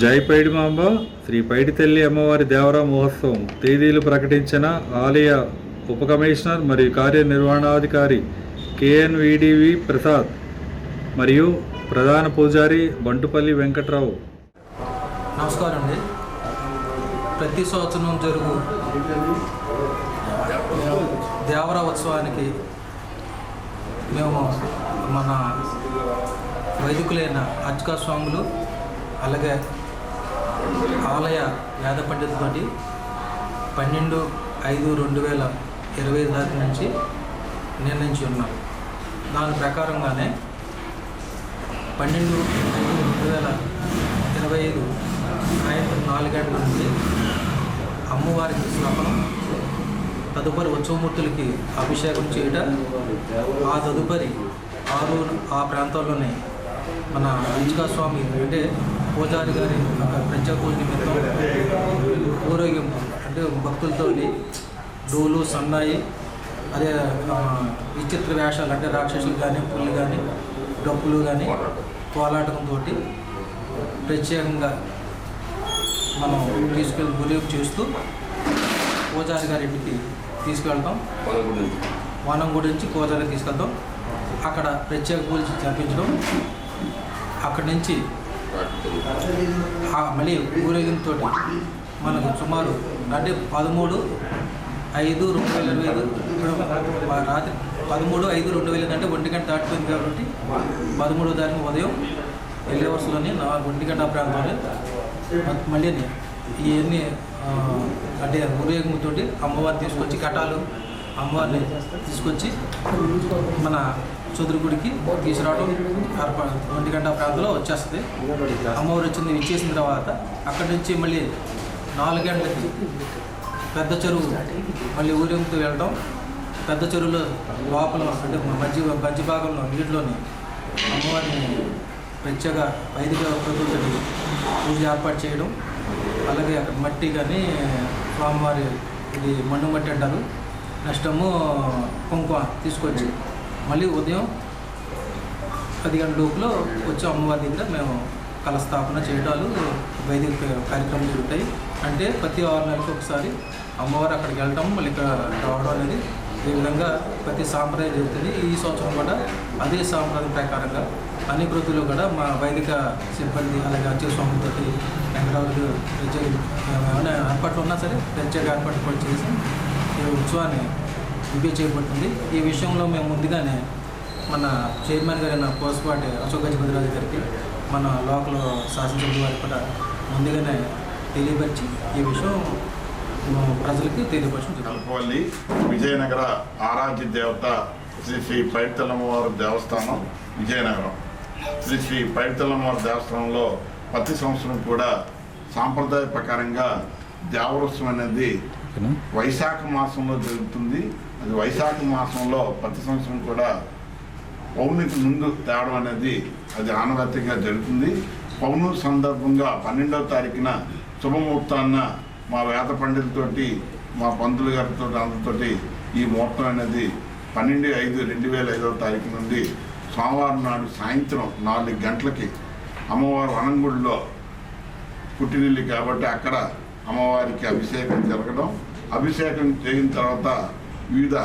జై పైడిమాంబ శ్రీ పైడి తల్లి అమ్మవారి దేవరా మహోత్సవం తేదీలు ప్రకటించిన ఆలయ ఉప కమిషనర్ మరియు కార్యనిర్వహణాధికారి కేఎన్విడివి ప్రసాద్ మరియు ప్రధాన పూజారి బంటుపల్లి వెంకట్రావు. నమస్కారం అండి. ప్రతి సంవత్సరం జరుగు దేవర ఉత్సవానికి మేము మన వైదికులైన అర్చకా స్వాములు అలాగే వేద పండితులతోటి పన్నెండు ఐదు రెండు వేల ఇరవై తారీఖు నుంచి నిర్ణయించి ఉన్నారు దాని ప్రకారంగానే పన్నెండు ఐదు రెండు వేల ఇరవై ఐదు సాయంత్రం నాలుగు గంటల అమ్మవారికి స్నాపనం తదుపరి ఉత్సవమూర్తులకి అభిషేకం చేయడం ఆ తదుపరి ఆరు ఆ ప్రాంతాల్లోనే మన అంజికా స్వామి అంటే పూజారి గారి ఒక ప్రత్యేక పూజ నిమిత్తం ఊరేగింపు అంటే భక్తులతోటి డోలు సన్నాయి అదే విచిత్ర వేషాలు అంటే రాక్షసులు కానీ పుల్లు కానీ డప్పులు కానీ కోలాటంతో ప్రత్యేకంగా మనం తీసుకెళ్ళి గురేపు చేస్తూ పూజారి గారి ఇంటికి తీసుకెళ్తాం. వనం గురించి పూజారి తీసుకెళ్తాం. అక్కడ ప్రత్యేక పూజ జరిపించడం. అక్కడి నుంచి మళ్ళీ ఊరేగింపుతో మనకు సుమారు అంటే పదమూడు ఐదు రెండు వేల ఇరవై ఐదు. రాత్రి పదమూడు ఐదు రెండు వేల అంటే ఒంటి గంట దాటిపోయింది కాబట్టి పదమూడో తారీఖు ఉదయం వెళ్ళే వరుసలోని నా ఒంటి గంట ప్రాంతంలో మళ్ళీ ఇవన్నీ అంటే ఊరేగింపుతో అమ్మవారిని తీసుకొచ్చి కటాలు అమ్మవారిని తీసుకొచ్చి మన చదురుగుడికి తీసుకురావడం ఏర్పా ఒంటి గంట ప్రాంతంలో వచ్చేస్తుంది. అమ్మవారు వచ్చింది ఇచ్చేసిన తర్వాత అక్కడి నుంచి మళ్ళీ నాలుగు గంటలకి పెద్ద చెరువు మళ్ళీ ఊరింపు వెళ్ళడం పెద్ద చెరువులో లోపల అంటే మధ్య మధ్య భాగంలో నీటిలోని అమ్మవారిని ప్రత్యేక వైదిక ప్రకృతిని పూజ ఏర్పాటు చేయడం. అలాగే అక్కడ మట్టి కానీ స్వామివారి ఇది మన్ను మట్టి అంటారు నష్టము కుంకుమ తీసుకొచ్చి మళ్ళీ ఉదయం పది గంటల లోపులో వచ్చి అమ్మవారి దగ్గర మేము కలస్థాపన చేయడాలు వైదిక కార్యక్రమాలు జరుగుతాయి అంటే ప్రతి ఆరు నెలలకు ఒకసారి అమ్మవారు అక్కడికి వెళ్ళటం మళ్ళీ ఇక్కడ రావడం అనేది ఈ విధంగా ప్రతి సాంప్రదాయం జరుగుతుంది ఈ సంవత్సరం కూడా అదే సాంప్రదాయం ప్రకారంగా అన్ని కృతులు కూడా మా వైదిక సిబ్బంది అలాగే అచ్చే స్వామితో వెంకటరావు ప్రత్యేక ఏమైనా ఏర్పాట్లు ఉన్నా సరే ప్రత్యేక ఏర్పాట్లు కూడా చేసి ఈ ఉత్సవాన్ని విజయ చేయబడుతుంది ఈ విషయంలో మేము ముందుగానే మన చైర్మన్ గారైన పోస్పాటి అశోక్ గజపతిరాజు గారికి మన లోకల్ శాసనసభ్యుల వారికి కూడా ముందుగానే తెలియపరిచి ఈ విషయం ప్రజలకి తెలియపరచడం కల్పవల్లి విజయనగర ఆరాధ్య దేవత శ్రీ శ్రీ పైడితల్లమ్మవారి దేవస్థానం విజయనగరం. శ్రీ శ్రీ పైడితల్లమ్మవారి దేవస్థానంలో ప్రతి సంవత్సరం కూడా సాంప్రదాయ ప్రకారంగా దేవరోత్సవం అనేది వైశాఖ మాసంలో జరుగుతుంది. అది వైశాఖ మాసంలో ప్రతి సంవత్సరం కూడా పౌర్ణికి ముందు తేవడం అనేది అది ఆనవాయితీగా జరుగుతుంది. పౌర్ణమి సందర్భంగా పన్నెండవ తారీఖున శుభముహూర్తాన్న మా వేద పండితులతోటి మా పంతులు గారితో అందరితోటి ఈ ముహూర్తం అనేది పన్నెండు ఐదు రెండు వేల ఐదవ తారీఖు నుండి సోమవారం నాడు సాయంత్రం నాలుగు గంటలకి అమ్మవారు వనంగుడిలో పుట్టినిల్లి కాబట్టి అక్కడ అమ్మవారికి అభిషేకం జరగడం. అభిషేకం చేయిన తర్వాత వివిధ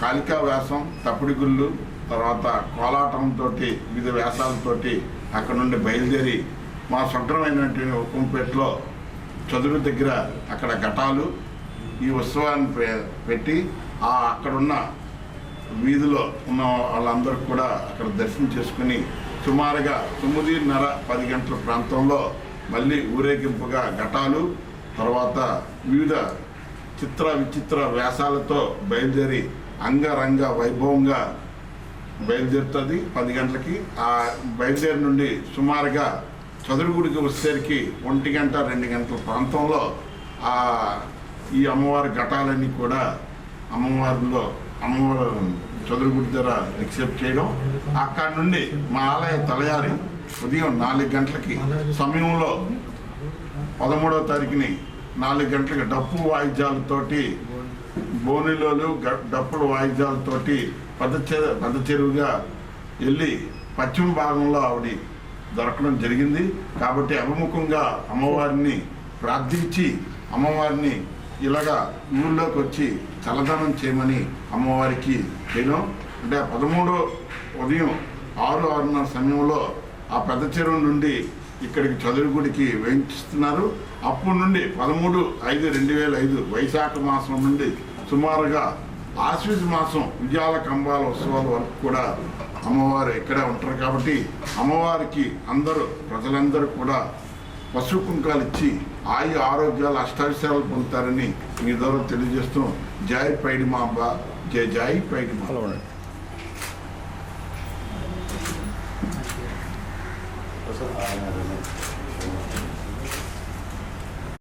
కాళికా వ్యాసం తప్పిడిగుళ్ళు తర్వాత కోలాటంతో వివిధ వ్యాసాలతో అక్కడ నుండి బయలుదేరి మా సొంతమైనటువంటి ఉక్కంపేటలో చదురు దగ్గర అక్కడ ఘటాలు ఈ ఉత్సవాన్ని పెట్టి ఆ అక్కడున్న వీధిలో ఉన్న వాళ్ళందరూ కూడా అక్కడ దర్శనం చేసుకుని సుమారుగా తొమ్మిదిన్నర పది గంటల ప్రాంతంలో మళ్ళీ ఊరేగింపుగా ఘటాలు తర్వాత వివిధ చిత్ర విచిత్ర వ్యాసాలతో బయలుదేరి అంగరంగ వైభవంగా బయలుదేరుతుంది. పది గంటలకి ఆ బయలుదేరి నుండి సుమారుగా చదురుగుడికి వచ్చేసరికి ఒంటి గంట రెండు గంటల ప్రాంతంలో ఆ ఈ అమ్మవారి ఘటాలన్నీ కూడా అమ్మవారిలో అమ్మవారు చదురుగుడి దగ్గర ఎక్సెప్ట్ చేయడం. అక్కడి నుండి మా ఆలయ తలయారి ఉదయం నాలుగు గంటలకి సమయంలో పదమూడవ తారీఖుని నాలుగు గంటలకి డప్పు వాయిద్యాలతోటి బోనిలోలు గ- డప్పుల వాయిద్యాలతోటి పెద్ద పదచెరువుగా పెద్ద చెరువుగా వెళ్ళి పశ్చిమ భాగంలో ఆవిడ దొరకడం జరిగింది. కాబట్టి అభిముఖంగా అమ్మవారిని ప్రార్థించి అమ్మవారిని ఇలాగా ఊళ్ళోకి వచ్చి చల్లదనం చేయమని అమ్మవారికి నేను అంటే పదమూడో ఉదయం ఆరు ఆరున్నర సమయంలో ఆ పెద్ద చెరువు నుండి ఇక్కడికి చదురుగుడికి వేయించుతున్నారు అప్పటి నుండి పదమూడు ఐదు రెండు వేల ఐదు వైశాఖ మాసం నుండి సుమారుగా ఆశ్వీజ మాసం విజయాల కంబాల ఉత్సవాల వరకు కూడా అమ్మవారు ఇక్కడే ఉంటారు కాబట్టి అమ్మవారికి అందరూ ప్రజలందరూ కూడా పశు కుంకాలు ఇచ్చి ఆయు ఆరోగ్యాలు అష్టావిషయాలు పొందుతారని మీ ద్వారా తెలియజేస్తూ జాయ్ పైడి మా అబ్బా జై జాయ్ పైడి మా Aynen öyle.